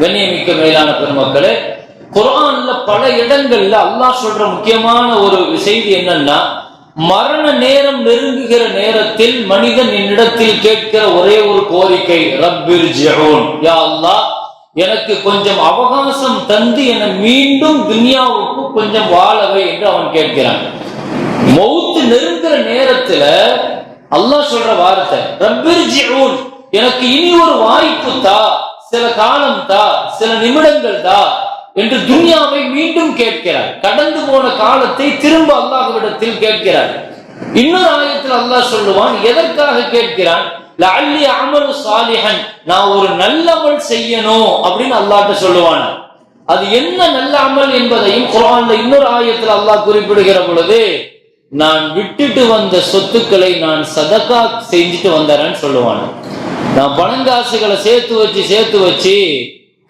கண்ணியமிக்க மேலான பெருமக்களே குரான்ல பல இடங்கள்ல அல்லாஹ் சொல்ற முக்கியமான ஒரு செய்தி என்னன்னா மரண நேரம் நெருங்குகிற நேரத்தில் மனிதன் என்னிடத்தில் கேட்கிற ஒரே ஒரு கோரிக்கை ரப்பிர் யா அல்லாஹ் எனக்கு கொஞ்சம் அவகாசம் தந்து என மீண்டும் துன்யாவுக்கு கொஞ்சம் வாழவை என்று அவன் கேட்கிறான். மௌத்து நெருங்குற நேரத்துல அல்லாஹ் சொல்ற வார்த்தை ரப்பிர் எனக்கு இனி ஒரு வாய்ப்பு தா சில காலம் தா சில நிமிடங்கள் தா என்று துன்யாவை மீண்டும் கேட்கிறார். கடந்து போன காலத்தை திரும்ப அல்லாஹுவிடத்தில் கேட்கிறார். இன்னொரு ஆயத்தில் அல்லாஹ் சொல்லுவான் எதற்காக கேட்கிறான்? அமலு சாலிஹன் நான் ஒரு நல்ல அமல் செய்யணும் அப்படின்னு அல்லாட்ட சொல்லுவான். அது என்ன நல்ல அமல் என்பதையும் குரான்ல இன்னொரு ஆயத்தில் அல்லாஹ் குறிப்பிடுகிற பொழுது நான் விட்டுட்டு வந்த சொத்துக்களை நான் சதக்கா செஞ்சுட்டு வந்தேன்னு சொல்லுவான். நான் பணங்காசுகளை சேர்த்து வச்சு சேர்த்து வச்சு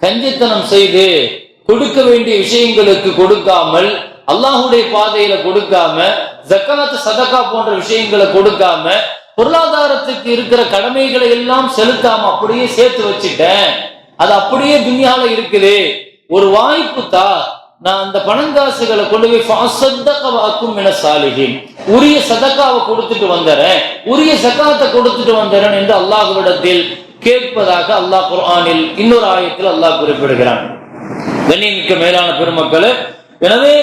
கஞ்சித்தனம் செய்து கொடுக்க வேண்டிய விஷயங்களுக்கு கொடுக்காமல் அல்லாஹுடைய பாதையில கொடுக்காம ஜக்காத் சதக்கா போன்ற விஷயங்களை கொடுக்காம பொருளாதாரத்துக்கு இருக்கிற கடமைகளை எல்லாம் செலுத்தாம அப்படியே சேர்த்து வச்சுட்டேன். அது அப்படியே துன்யால இருக்குது. ஒரு வாய்ப்பு தான் நான் அந்த பணங்காசுகளை கொண்டு போய் ஃபாசத்தகவாக்கும் என சாலிகின் உரிய சதக்காவை கொடுத்துட்டு வந்தறேன். உரிய சக்காத்தை கொடுத்துட்டு வந்தறேன் என்று அல்லாஹுவிடத்தில் கேட்பதாக அல்லாஹ் குர்ஆனில் இன்னொரு ஆயத்தில் அல்லாஹ் குறிப்பிடுகிறான். கண்ணியமிக்க மேலான பெருமக்களே எனவே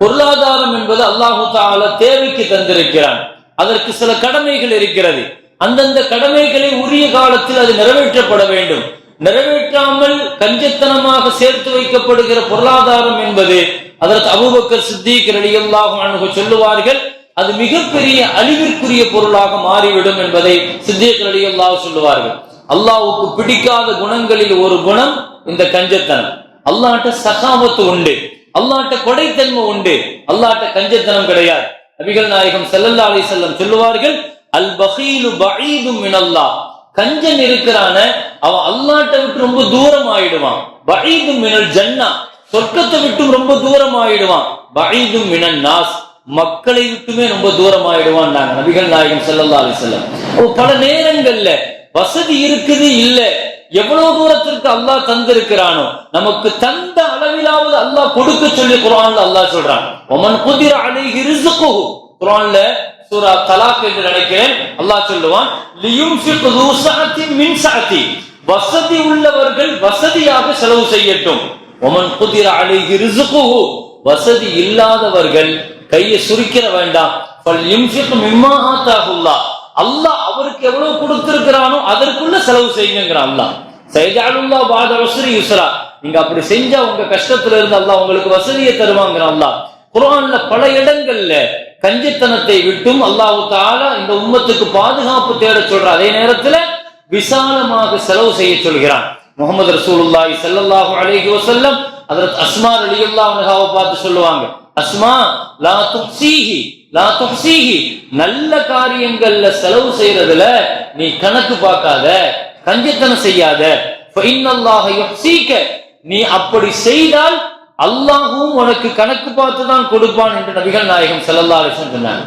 பொருளாதாரம் என்பது அல்லாஹு தால தேவைக்கு தந்திருக்கிறான். அதற்கு சில கடமைகள் இருக்கிறது. அந்தந்த கடமைகளை உரிய காலத்தில் அது நிறைவேற்றப்பட வேண்டும். நிறைவேற்றாமல் கஞ்சத்தனமாக சேர்த்து வைக்கப்படுகிற பொருளாதாரம் என்பது அதற்கு அபுபக்கர் சித்திக் ரலியல்லாஹு சொல்லுவார்கள் அது மிகப்பெரிய அழிவிற்குரிய பொருளாக மாறிவிடும் என்பதை சித்திக் ரலியல்லாஹு சொல்லுவார்கள். அல்லாவுக்கு பிடிக்காத குணங்களில் ஒரு குணம் இந்த கஞ்சத்தனம். அல்லாட்ட சகாமத்து உண்டு அல்லாட்ட கொடைத்தன்மை உண்டு அல்லாட்ட கஞ்சத்தனம் கிடையாது. நபிகள் நாயகம் செல்லல்லா அலி செல்லம் சொல்லுவார்கள் அல் பகீலு பஈதும் மினல்லா கஞ்சன் இருக்கிறான அவன் அல்லாட்ட விட்டு ரொம்ப தூரம் ஆயிடுவான் பஈதும் மினல் ஜன்னா சொர்க்கத்தை விட்டும் ரொம்ப தூரம் ஆயிடுவான் பஈதும் மினன் நாஸ் மக்களை விட்டுமே ரொம்ப தூரம் ஆயிடுவான் நாங்க நபிகள் நாயகம் செல்லல்லா அலி செல்லம் பல நேரங்கள்ல வசதி இருக்குது இல்ல. எவ்வளவு தூரத்திற்கு அல்லாஹ் தந்திருக்கிறானோ நமக்கு தந்த அளவிலாவது அல்லாஹ் கொடுக்க சொல்லி குரான்ல அல்லாஹ் சொல்றான். ஒமன் குதிர அலை ரிஸ்குஹு. குரான்ல சூரா தலாக் என்று நினைக்கிறேன். அல்லாஹ் சொல்லுவான் வசதி உள்ளவர்கள் வசதியாக செலவு செய்யட்டும். ஒமன் குதிர அழகி ரிசுகுஹு வசதி இல்லாதவர்கள் கையை சுருக்கிற வேண்டாம். அல்லாஹ் அவருக்கு எவ்வளவு கொடுத்திருக்கிறானோ அதற்குள்ள செலவு செய்யுங்கிறான் அல்லாஹ். சைஜாலுல்லா பாத வசதி யுஸ்ரா. நீங்க அப்படி செஞ்சா உங்க கஷ்டத்துல இருந்து அல்லாஹ் உங்களுக்கு வசதியை தருவாங்கிறான் அல்லாஹ். குரான்ல பல இடங்கள்ல கஞ்சித்தனத்தை விட்டும் அல்லாஹ் தாலா இந்த உம்மத்துக்கு பாதுகாப்பு தேட சொல்ற அதே நேரத்துல விசாலமாக செலவு செய்ய சொல்கிறான். முகமது ரசூலுல்லாஹி ஸல்லல்லாஹு அலைஹி வஸல்லம் அதற்கு அஸ்மா ரலியல்லாஹு அன்ஹாவை பார்த்து சொல்லுவாங்க. அஸ்மா லா துக்ஸீஹி லா துக்ஸீஹி நல்ல காரியங்கள்ல செலவு செய்யறதுல நீ கணக்கு பார்க்காத கஞ்சித்தனம் செய்யாத. ஃபஇன்னல்லாஹ யுக்ஸீக நீ அப்படி செய்தால் அல்லாஹும் உனக்கு கணக்கு பார்த்து தான் கொடுப்பான் என்று நபிகள் நாயகம் செல்லல்லா அலைஹி சொன்னாங்க.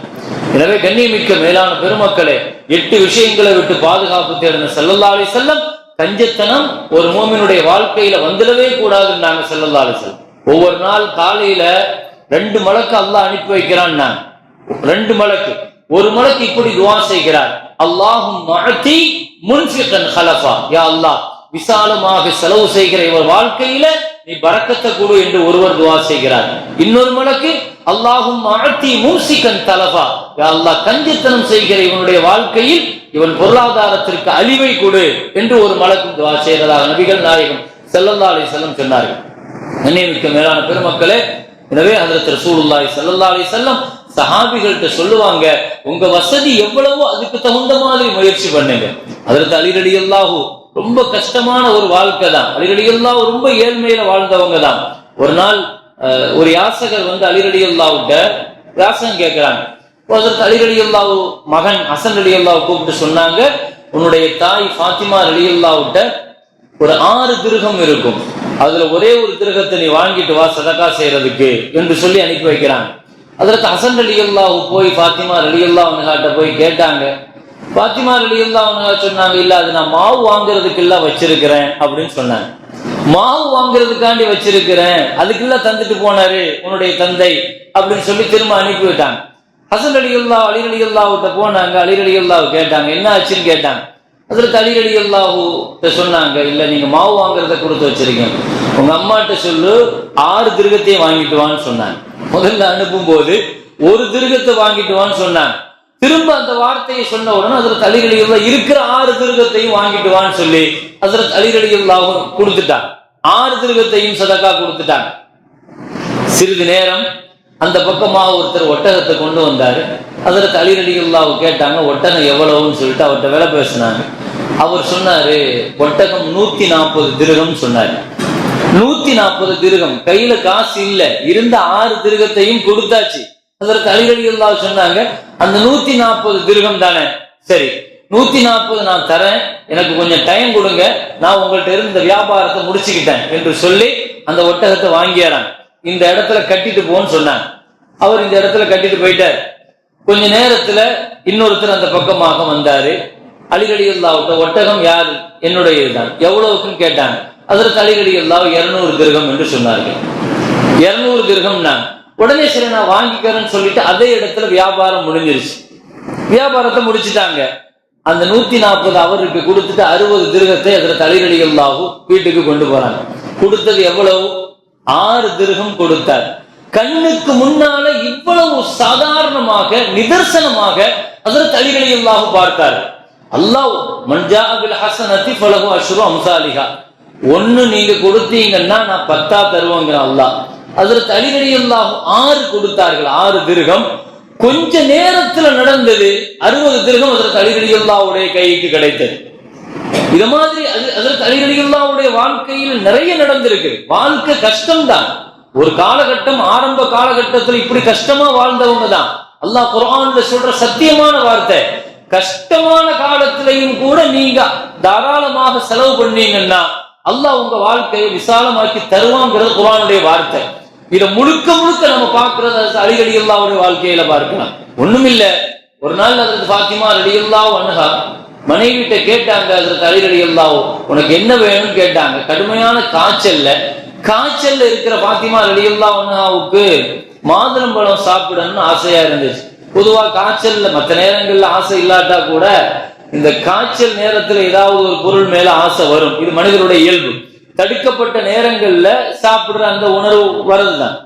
எனவே கண்ணியமிக்க மேலான பெருமக்களே எட்டு விஷயங்களை விட்டு பாதுகாப்பு தேடின ஸல்லல்லாஹு செல்லம் வஸல்லம் கஞ்சத்தனம் ஒரு மோமினுடைய வாழ்க்கையில வந்துடவே கூடாதுன்னு நாங்க ஸல்லல்லாஹு செல்லம் ஒவ்வொரு நாள் காலையில ரெண்டு மலக்கு அல்லாஹ் அனுப்பி வைக்கிறான் நான். ரெண்டு மலக்கு. ஒரு மலக்கு இப்படி துவா செய்கிறார். அல்லாஹும் மஅதி முன்ஃபிகன் ஹலஃபா. யா அல்லாஹ் விசாலமாக செலவு செய்கிற இவர் வாழ்க்கையில நீ பறக்கத்தை கொடு என்று ஒருவர் துவா செய்கிறார். இன்னொரு மலக்கு அல்லாஹும் ஆழ்த்தி மூசிகன் தலபா அல்லாஹ் கஞ்சித்தனம் செய்கிற இவனுடைய வாழ்க்கையில் இவன் பொருளாதாரத்திற்கு அழிவை கொடு என்று ஒரு மலக்கும் துவா செய்ததாக நபிகள் நாயகம் ஸல்லல்லாஹு செல்லம் வஸல்லம் சொன்னார்கள். மேலான பெருமக்களே எனவே ஹஜரத் ரசூலுல்லாஹி ஸல்லல்லாஹு அலைஹி சஹாபிகள்கிட்ட சொல்லுவாங்க உங்க வசதி எவ்வளவோ அதுக்கு தகுந்த மாதிரி முயற்சி பண்ணுங்க. அதற்கு அலிரடி அல்லாஹூ ரொம்ப கஷ்டமான ஒரு வாழ்க்கை தான். அலி ரொம்ப ஏழ்மையில வாழ்ந்தவங்க தான். ஒரு நாள் ஒரு யாசகர் வந்து அலிரடியல்லாவிட்ட யாசகம் கேட்கிறாங்க அதற்கு அலி ரலியல்லாஹு மகன் அசன் ரலியல்லாஹு கூப்பிட்டு சொன்னாங்க உன்னுடைய தாய் ஃபாத்திமா ரலியல்லாஹுட்ட ஒரு ஆறு திருகம் இருக்கும். அதுல ஒரே ஒரு திருகத்தை நீ வாங்கிட்டு வா சதக்கா செய்யறதுக்கு என்று சொல்லி அனுப்பி வைக்கிறாங்க. அதற்கு அசன் அலி போய் பாத்திமா அலி அல்லாஹ் போய் கேட்டாங்க பாத்திமா அலி அல்லாஹ் சொன்னாங்க இல்ல அது நான் மாவு வாங்குறதுக்கு எல்லாம் வச்சிருக்கிறேன் அப்படின்னு சொன்னாங்க. மாவு வாங்குறதுக்காண்டி வச்சிருக்கிறேன் அதுக்கெல்லாம் தந்துட்டு போனாரு உன்னுடைய தந்தை அப்படின்னு சொல்லி திரும்ப அனுப்பி விட்டாங்க. ஹசன் அலியுல்லா அல்லா அலி போனாங்க. அலி அலி கேட்டாங்க என்ன ஆச்சுன்னு? கேட்டாங்க. அதில் அலி அலி சொன்னாங்க இல்ல நீங்க மாவு வாங்குறத கொடுத்து வச்சிருக்கீங்க. உங்க அம்மாட்ட சொல்லு ஆறு திருகத்தையும் வாங்கிட்டு வான்னு சொன்னாங்க. முதல்ல அனுப்பும் போது ஒரு திருகத்தை வாங்கிட்டு வான்னு சொன்னாங்க. திரும்ப அந்த வார்த்தையை சொன்ன உடனே அதில் அலிரடியுல்லா இருக்கிற ஆறு திருகத்தையும் வாங்கிட்டு வான்னு சொல்லி அதில் அலிரடியுல்லாவும் கொடுத்துட்டாங்க. ஆறு திருகத்தையும் சதக்கா கொடுத்துட்டாங்க. சிறிது நேரம் அந்த பக்கமாக ஒருத்தர் ஒட்டகத்தை கொண்டு வந்தாரு. அதில் அலிரடியுல்லாவை கேட்டாங்க ஒட்டகம் எவ்வளவுன்னு சொல்லிட்டு அவர்கிட்ட விலை பேசினாங்க. அவர் சொன்னாரு ஒட்டகம் நூத்தி நாற்பது திருகம் சொன்னாரு. நூத்தி நாற்பது திருகம் கையில காசு இல்ல இருந்த ஆறு திருகத்தையும் கொடுத்தாச்சு. அதற்கு அலிரடியுல்லா சொன்னாங்க அந்த நூத்தி நாற்பது திருகம் தானே? சரி நூத்தி நாற்பது நான் தரேன் எனக்கு கொஞ்சம் டைம் கொடுங்க நான் உங்கள்ட்ட இருந்த வியாபாரத்தை முடிச்சுக்கிட்டேன் என்று சொல்லி அந்த ஒட்டகத்தை வாங்கியாரான் இந்த இடத்துல கட்டிட்டு போன்னு சொன்னாங்க. அவர் இந்த இடத்துல கட்டிட்டு போயிட்டார். கொஞ்ச நேரத்துல இன்னொருத்தர் அந்த பக்கமாக வந்தாரு. அலிகடியுல்லாவிட்ட ஒட்டகம் யாரு? என்னுடையதுதான். எவ்வளவுக்குன்னு கேட்டாங்க. அதற்கு அலிகடியுல்லா இருநூறு கிரகம் என்று சொன்னார்கள். இருநூறு கிரகம் நான் உடனே சரி நான் வாங்கிக்கிறேன்னு சொல்லிட்டு அதே இடத்துல வியாபாரம் முடிஞ்சிருச்சு. வியாபாரத்தை முடிச்சுட்டாங்க. அந்த நூத்தி நாற்பது அவருக்கு கொடுத்துட்டு அறுபது திருகத்தை அதுல தலைரடிகளாகும் வீட்டுக்கு கொண்டு போறாங்க. கொடுத்தது எவ்வளவு? ஆறு திருகம் கொடுத்தார். கண்ணுக்கு முன்னால இவ்வளவு சாதாரணமாக நிதர்சனமாக அதில் தலைகளியல்லாக பார்த்தார். அல்லாஹ் மன்ஜாபில் ஹசனத்தி பலகு அஷ்ரு அம்சாலிகா ஒண்ணு நீங்க கொடுத்தீங்கன்னா நான் பத்தா தருவோங்கிற அல்லாஹ். அதுல தலிகளியல்லாக ஆறு கொடுத்தார்கள் ஆறு திருகம். கொஞ்ச நேரத்துல நடந்தது அறுபது திருகம் அதில் தலிகளியல்லாவுடைய கைக்கு கிடைத்தது. இது மாதிரி அது அதற்கு அலிகலியுல்லாவுடைய வாழ்க்கையில் நிறைய நடந்திருக்கு. வாழ்க்கை கஷ்டம்தான். ஒரு காலகட்டம் ஆரம்ப காலகட்டத்தில் இப்படி கஷ்டமா வாழ்ந்தவங்க தான். அல்லாஹ் குரான்ல சொல்ற சத்தியமான வார்த்தை கஷ்டமான காலத்திலையும் கூட நீங்க தாராளமாக செலவு பண்ணீங்கன்னா அல்லாஹ் உங்க வாழ்க்கையை விசாலமாக்கி தருவாங்கிறது குரானுடைய வார்த்தை. இதை முழுக்க முழுக்க நம்ம பார்க்கிறது அலிகடி அல்லாவுடைய வாழ்க்கையில பார்க்கலாம். ஒண்ணுமில்ல ஒரு நாள் அதற்கு பாத்திமா ரலியல்லா அணுகா மனைவிட்ட கேட்டாங்க அதற்கு அலிகடி அல்லாவோ உனக்கு என்ன வேணும்னு கேட்டாங்க. கடுமையான காய்ச்சல்ல காய்ச்சல்ல இருக்கிற பாத்திமா ரலியல்லா அணுகாவுக்கு மாதுளம்பழம் சாப்பிடணும்னு ஆசையா இருந்துச்சு. பொதுவா காய்ச்சல்ல மற்ற நேரங்கள்ல ஆசை இல்லாட்டா கூட இந்த காய்ச்சல் நேரத்துல ஏதாவது ஒரு பொருள் மேல ஆசை வரும். இது மனிதனுடைய இயல்பு. தடுக்கப்பட்ட நேரங்கள்ல சாப்பிடுற அந்த உணர்வு வரதுதான்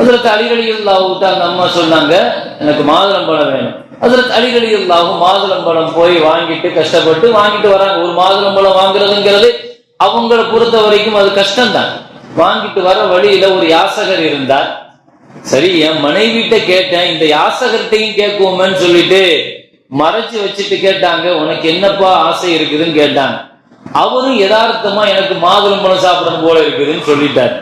அதற்கு அலிகளியுல்லாவுக்கு அந்த அம்மா சொன்னாங்க எனக்கு மாதுளம்பழம் வேணும். அதற்கு அலிகளியுல்லாவும் மாதுளம்பழம் போய் வாங்கிட்டு கஷ்டப்பட்டு வாங்கிட்டு வராங்க. ஒரு மாதுளம்பழம் வாங்குறதுங்கிறது அவங்கள பொறுத்த வரைக்கும் அது கஷ்டம்தான். வாங்கிட்டு வர வழியில ஒரு யாசகர் இருந்தார். சரி என் மனைவிட்ட கேட்டேன் இந்த யாசகர்கிட்டையும் கேட்குவோமேன்னு சொல்லிட்டு மறைச்சு வச்சுட்டு கேட்டாங்க. உனக்கு என்னப்பா ஆசை இருக்குதுன்னு கேட்டாங்க. அவரும் யதார்த்தமா எனக்கு மாதுளம்பழம் சாப்பிடணும் போல இருக்குதுன்னு சொல்லிட்டார்.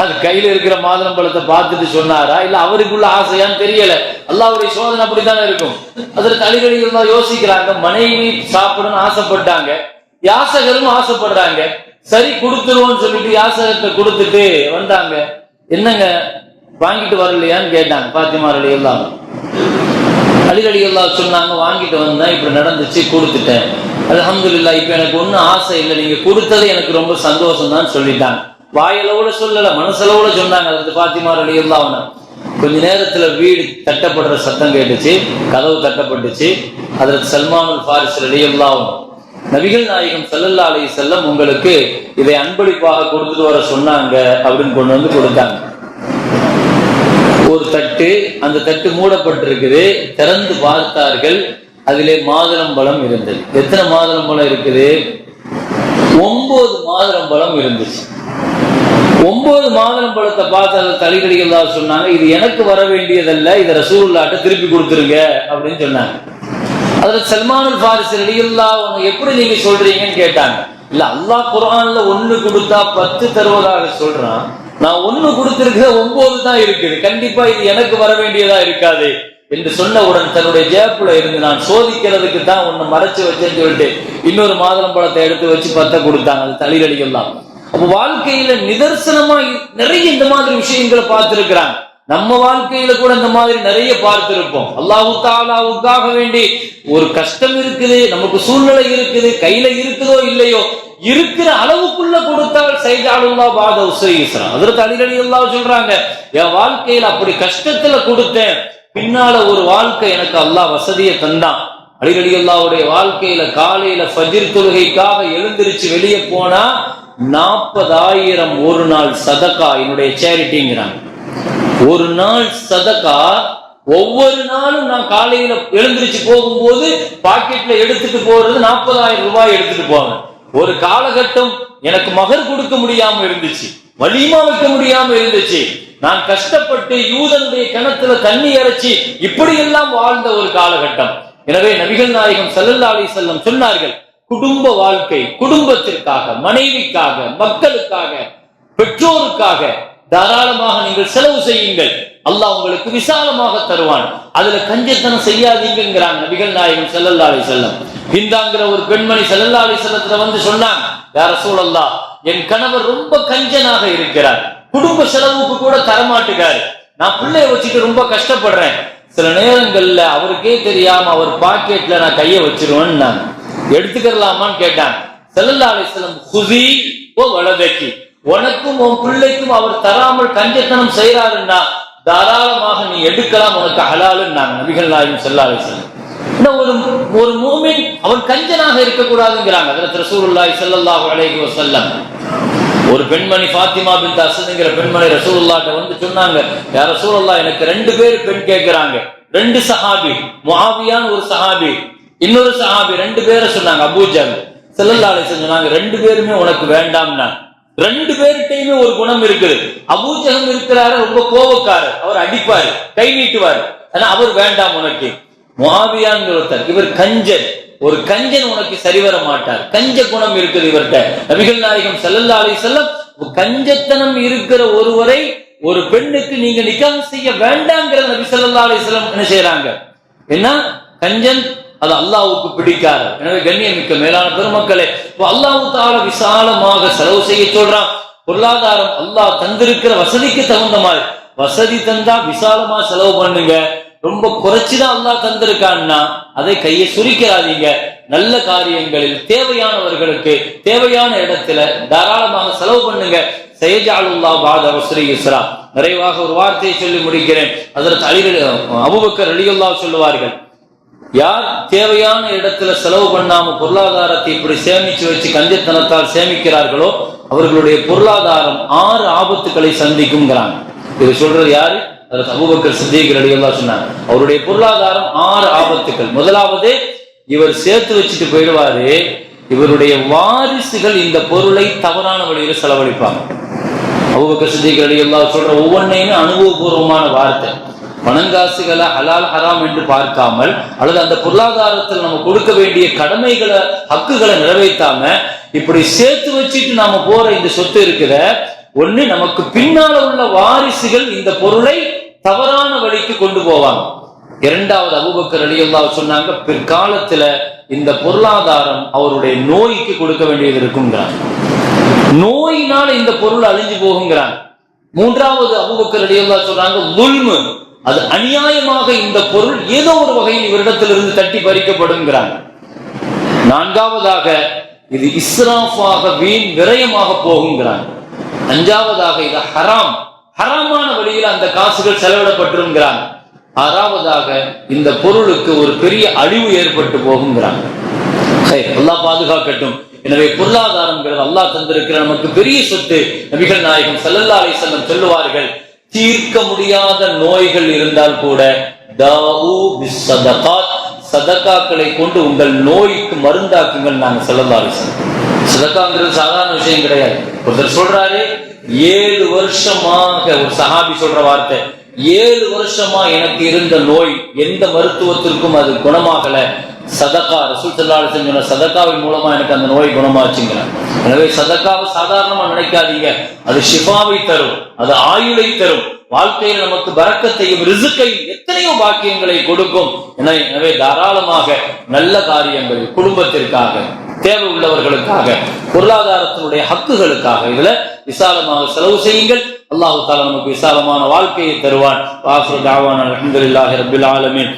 அது கையில இருக்கிற மாதுளம்பழத்தை பார்த்துட்டு சொன்னாரா? இல்ல அவருக்குள்ள ஆசையான்னு தெரியல. அல்லாவுடைய சோதனை அப்படித்தானே இருக்கும். அதுல தலிகளிகள் தான் யோசிக்கிறாங்க. மனைவி சாப்பிடணும்னு ஆசைப்பட்டாங்க. யாசகரும் ஆசைப்படுறாங்க. சரி கொடுத்துருவோம்னு சொல்லிட்டு யாசகத்தை கொடுத்துட்டு வந்தாங்க. என்னங்க வாங்கிட்டு வரலையான்னு கேட்டாங்க. பாத்திமா அலி எல்லாம் அலிகடி எல்லாம் சொன்னாங்க வாங்கிட்டு வந்தேன் இப்படி நடந்துச்சு கொடுத்துட்டேன். அலமதுல்லா இப்ப எனக்கு ஒன்றும் ஆசை இல்லை. நீங்க கொடுத்தது எனக்கு ரொம்ப சந்தோஷம் தான் சொல்லிட்டாங்க. வாயளவுல சொல்லல மனசளவுல சொன்னாங்க. அது பாத்திமா அலி கொஞ்ச நேரத்துல வீடு தட்டப்படுற சத்தம் கேட்டுச்சு கதவு தட்டப்பட்டுச்சு. அதற்கு சல்மான் ஃபாரிஸ் அலி எல்லாம் நபிகள் நாயகம் ஸல்லல்லாஹு அலைஹி செல்லம் உங்களுக்கு இதை அன்பளிப்பாக கொடுத்துட்டு வர சொன்னாங்க அப்படின்னு கொண்டு வந்து கொடுத்தாங்க. ஒரு தட்டு அந்த தட்டு மூடப்பட்டிருக்குது. திறந்து பார்த்தார்கள். அதிலே மாதுளம்பழம் இருந்தது. எத்தனை மாதுளம்பழம் இருக்குது? ஒன்பது மாதுளம்பழம் இருந்துச்சு. ஒன்பது மாதுளம்பழத்தை பார்த்து அந்த தலிகடிகள் தான் சொன்னாங்க. இது எனக்கு வர வேண்டியதல்ல இதை ரசூல்லாட்ட திருப்பி கொடுத்துருங்க அப்படின்னு சொன்னாங்க. அதுல சல்மான் ஃபாரிஸ் ரலியல்லா எப்படி நீங்க சொல்றீங்கன்னு கேட்டாங்க. இல்ல அல்லாஹ் குரான்ல ஒண்ணு கொடுத்தா பத்து தருவதாக சொல்றான். நான் ஒண்ணு கொடுத்திருக்கிற ஒன்பது தான் இருக்குது. கண்டிப்பா இது எனக்கு வர வேண்டியதா இருக்காது. என்று சொன்னவுடன் தன்னுடைய ஜேப்புல இருந்து நான் சோதிக்கிறதுக்கு தான் உன்னை மறைச்சு வச்சேன்னு சொல்லிட்டு இன்னொரு மாதுளம் பழத்தை எடுத்து வச்சு பத்த கொடுத்தாங்க. அது தளிரடிகள்லாம். அப்ப வாழ்க்கையில நிதர்சனமா நிறைய இந்த மாதிரி விஷயங்களை பார்த்திருக்கிறாங்க. நம்ம வாழ்க்கையில கூட இந்த மாதிரி நிறைய பார்த்திருப்போம். அல்லாஹு தாலாவுக்காக வேண்டி ஒரு கஷ்டம் இருக்குது நமக்கு சூழ்நிலை இருக்குது கையில இருக்குதோ இல்லையோ இருக்கிற அளவுக்குள்ள கொடுத்தால் சைஜாலுல்லா பாத உசரீஸ்வரன் அதற்கு அலிகடி எல்லாம் சொல்றாங்க என் வாழ்க்கையில அப்படி கஷ்டத்துல கொடுத்தேன். பின்னால ஒரு வாழ்க்கை எனக்கு அல்லாஹ் வசதியை தந்தான். அலிகடி அல்லாவுடைய வாழ்க்கையில காலையில ஃபஜிர் தொழுகைக்காக எழுந்திருச்சு வெளியே போனா நாற்பதாயிரம் ஒரு நாள் சதக்கா என்னுடைய சேரிட்டிங்கிறாங்க. ஒரு நாள் சதக்கா ஒவ்வொரு நாளும் நான் காலையில எழுந்திருச்சு போகும்போது பாக்கெட்ல எடுத்துட்டு போறது நாற்பதாயிரம் ரூபாய் எடுத்துட்டு போவேன். ஒரு காலகட்டம் எனக்கு மகர் கொடுக்க முடியாம இருந்துச்சு வலிமா வைக்க முடியாம இருந்துச்சு. நான் கஷ்டப்பட்டு யூதனுடைய கிணத்துல தண்ணி இறைச்சி இப்படி எல்லாம் வாழ்ந்த ஒரு காலகட்டம். எனவே நபிகள் நாயகம் சல்லல்லா அலி செல்லம் சொன்னார்கள் குடும்ப வாழ்க்கை குடும்பத்திற்காக மனைவிக்காக மக்களுக்காக பெற்றோருக்காக தாராளமாக நீங்கள் செலவு செய்யுங்கள். அல்லாஹ் உங்களுக்கு விசாலமாக தருவான். அதுல கஞ்சத்தனம் செய்யாதீங்கிறாங்க நபிகள் நாயகம் செல்லல்லா அலி செல்லம் ஹிந்தாங்கிற ஒரு பெண்மணி செல்லல்லா அலி செல்லத்துல வந்து சொன்னாங்க யார சூழல்லா என் கணவர் ரொம்ப கஞ்சனாக இருக்கிறார். குடும்ப செலவுக்கு கூட தரமாட்டுக்காரு. நான் பிள்ளைய வச்சுட்டு ரொம்ப கஷ்டப்படுறேன். சில நேரங்கள்ல அவருக்கே தெரியாம அவர் பாக்கெட்ல நான் கைய வச்சிருவேன்னு நான் எடுத்துக்கலாமான்னு கேட்டான் ஸல்லல்லாஹு குதி ஓ வலதக்கி உனக்கும் உன் பிள்ளைக்கும் அவர் தராமல் கஞ்சத்தனம் செய்யறாருன்னா தாராளமாக நீ எடுக்கலாம் உனக்கு ஹலாலுன்னாங்க நபிகள் நாயும் ஸல்லல்லாஹு இன்னும் ஒரு ஒரு மூமின் அவன் கஞ்சனாக இருக்கக்கூடாதுங்கிறாங்க. அதில் ரசூலுல்லாஹி செல்லல்லாஹு அலைஹி செல்லம் ஒரு பெண்மணி பாத்திமா பின் அசதுங்கிற பெண்மணி ரசூலுல்லாட்ட வந்து சொன்னாங்க யார் ரசூலுல்லா எனக்கு ரெண்டு பேர் பெண் கேட்கிறாங்க ரெண்டு சஹாபி முஆவியான் ஒரு சஹாபி இன்னொரு சஹாபி ரெண்டு பேரை சொன்னாங்க அபூஜாங்க ஸல்லல்லாஹு சொன்னாங்க ரெண்டு பேருமே உனக்கு வேண்டாம்னா. ரெண்டு பேர்கிட்டயுமே ஒரு குணம் இருக்குது. அபூஜகம் இருக்கிறாரு ரொம்ப கோபக்காரர். அவர் அடிப்பாரு கை நீட்டுவாரு. ஆனா அவர் வேண்டாம் உனக்கு. முஆவியான் ஒருத்தர் இவர் கஞ்சன் ஒரு கஞ்சன் உனக்கு சரிவர மாட்டார். கஞ்ச குணம் இருக்குது இவர்கிட்ட. நபிகள் நாயகம் செல்லல்லா செல்லம் கஞ்சத்தனம் இருக்கிற ஒருவரை ஒரு பெண்ணுக்கு நீங்க நிக்காஹ் செய்ய வேண்டாங்கிற நபி ஸல்லல்லாஹு செல்லம் என்ன செய்யறாங்க என்ன? கஞ்சன் அது அல்லாவுக்கு பிடிக்காது. எனவே கண்ணியமிக்க மேலான பெருமக்களே இப்போ தால விசாலமாக செலவு செய்ய சொல்றான். பொருளாதாரம் அல்லாஹ் தந்திருக்கிற வசதிக்கு தகுந்த மாதிரி. வசதி தந்தா விசாலமா செலவு பண்ணுங்க. ரொம்ப குறைச்சுதான் அல்லா தந்திருக்கான்னா அதை கையை சுருக்கிறாதீங்க. நல்ல காரியங்களில் தேவையானவர்களுக்கு தேவையான இடத்துல தாராளமாக செலவு பண்ணுங்க. சையஜாலுல்லா பாத வஸ்ரி இஸ்ரா நிறைவாக ஒரு வார்த்தையை சொல்லி முடிக்கிறேன். அதற்கு அழிகள் அபுபக்கர் அழியுல்லா சொல்லுவார்கள் யார் தேவையான இடத்துல செலவு பண்ணாம பொருளாதாரத்தை இப்படி சேமிச்சு வச்சு கஞ்சத்தனத்தால் சேமிக்கிறார்களோ அவர்களுடைய பொருளாதாரம் ஆறு ஆபத்துக்களை சந்திக்கும்ங்கிறாங்க. இது சொல்றது யாரு? அதற்கு அபுபக்கர் சித்திக் ரலியல்லாஹு சொன்னாங்க அவருடைய பொருளாதாரம் ஆறு ஆபத்துக்கள். முதலாவது இவர் சேர்த்து வச்சுட்டு போயிடுவாரு. இவருடைய வாரிசுகள் இந்த பொருளை தவறான வழியில செலவழிப்பாங்க. அபுபக்கர் சித்திக் ரலியல்லாஹு சொல்ற ஒவ்வொன்றையுமே அனுபவபூர்வமான வார்த்தை. பணங்காசுகளை ஹலால் ஹராம் என்று பார்க்காமல் அல்லது அந்த பொருளாதாரத்தில் நம்ம கொடுக்க வேண்டிய கடமைகளை ஹக்குகளை நிறைவேற்றாம இப்படி சேர்த்து வச்சுட்டு நாம போற இந்த சொத்து இருக்கிற ஒண்ணு நமக்கு பின்னால உள்ள வாரிசுகள் இந்த பொருளை தவறான வழிக்கு கொண்டு போவாங்க இரண்டாவது அபுபக்கர் அலியுல்லா சொன்னாங்க பிற்காலத்துல இந்த பொருளாதாரம் அவருடைய நோய்க்கு கொடுக்க வேண்டியது இருக்குங்கிறாங்க நோயினால இந்த பொருள் அழிஞ்சு போகுங்கிறாங்க மூன்றாவது அபுபக்கர் அலியுல்லா சொல்றாங்க லுல்மு அது அநியாயமாக இந்த பொருள் ஏதோ ஒரு வகையில் இவரிடத்திலிருந்து தட்டி பறிக்கப்படுங்கிறாங்க நான்காவதாக இது இஸ்ராஃபாக வீண் விரயமாக போகுங்கிறாங்க அஞ்சாவதாக இது ஹராம். ஹராமான வழியில் அந்த காசுகள் செலவிடப்பட்டிருங்கிறாங்க ஆறாவதாக இந்த பொருளுக்கு ஒரு பெரிய அழிவு ஏற்பட்டு போகுங்கிறாங்க. அல்லாஹ் பாதுகாக்கட்டும். எனவே பொருளாதாரங்கிறது அல்லாஹ் தந்திருக்கிற நமக்கு பெரிய சொத்து. நபிகள் நாயகம் செல்லல்லா அலைஹி சொல்லுவார்கள் தீர்க்க முடியாத நோய்கள் இருந்தால் கூட தாவு சதக்காக்களை கொண்டு உங்கள் நோய்க்கு மருந்தாக்குங்கள் நாங்க செல்லல்லா அலைஹி சதக்காங்கிறது சாதாரண விஷயம் கிடையாது. ஒருத்தர் சொல்றாரு ஏழு வருஷமாக ஒரு சஹாபி சொல்ற வார்த்தை ஏழு வருஷமா எனக்கு இருந்த நோய் எந்த மருத்துவத்திற்கும் அது குணமாகல. சதக்கா ரசூல் ஸல்லல்லாஹு அலைஹி சொன்ன சதக்காவின் மூலமா எனக்கு அந்த நோய் குணமாச்சுங்கிறாங்க எனவே சதக்காவை சாதாரணமா நினைக்காதீங்க. அது ஷிஃபாவை தரும் அது ஆயுளை தரும். வாழ்க்கையில் நமக்கு பரக்கத்தையும் ரிசுக்கை எத்தனையோ பாக்கியங்களை கொடுக்கும். என எனவே தாராளமாக நல்ல காரியங்கள் குடும்பத்திற்காக தேவை உள்ளவர்களுக்காக பொருளாதாரத்தினுடைய ஹக்குகளுக்காக இதுல விசாலமாக செலவு செய்யுங்கள். அல்லாஹு தாலா நமக்கு விசாலமான வாழ்க்கையை தருவான். வாசு தாவான் அல்ஹம்துலில்லாஹி ரப்பில் ஆலமீன்.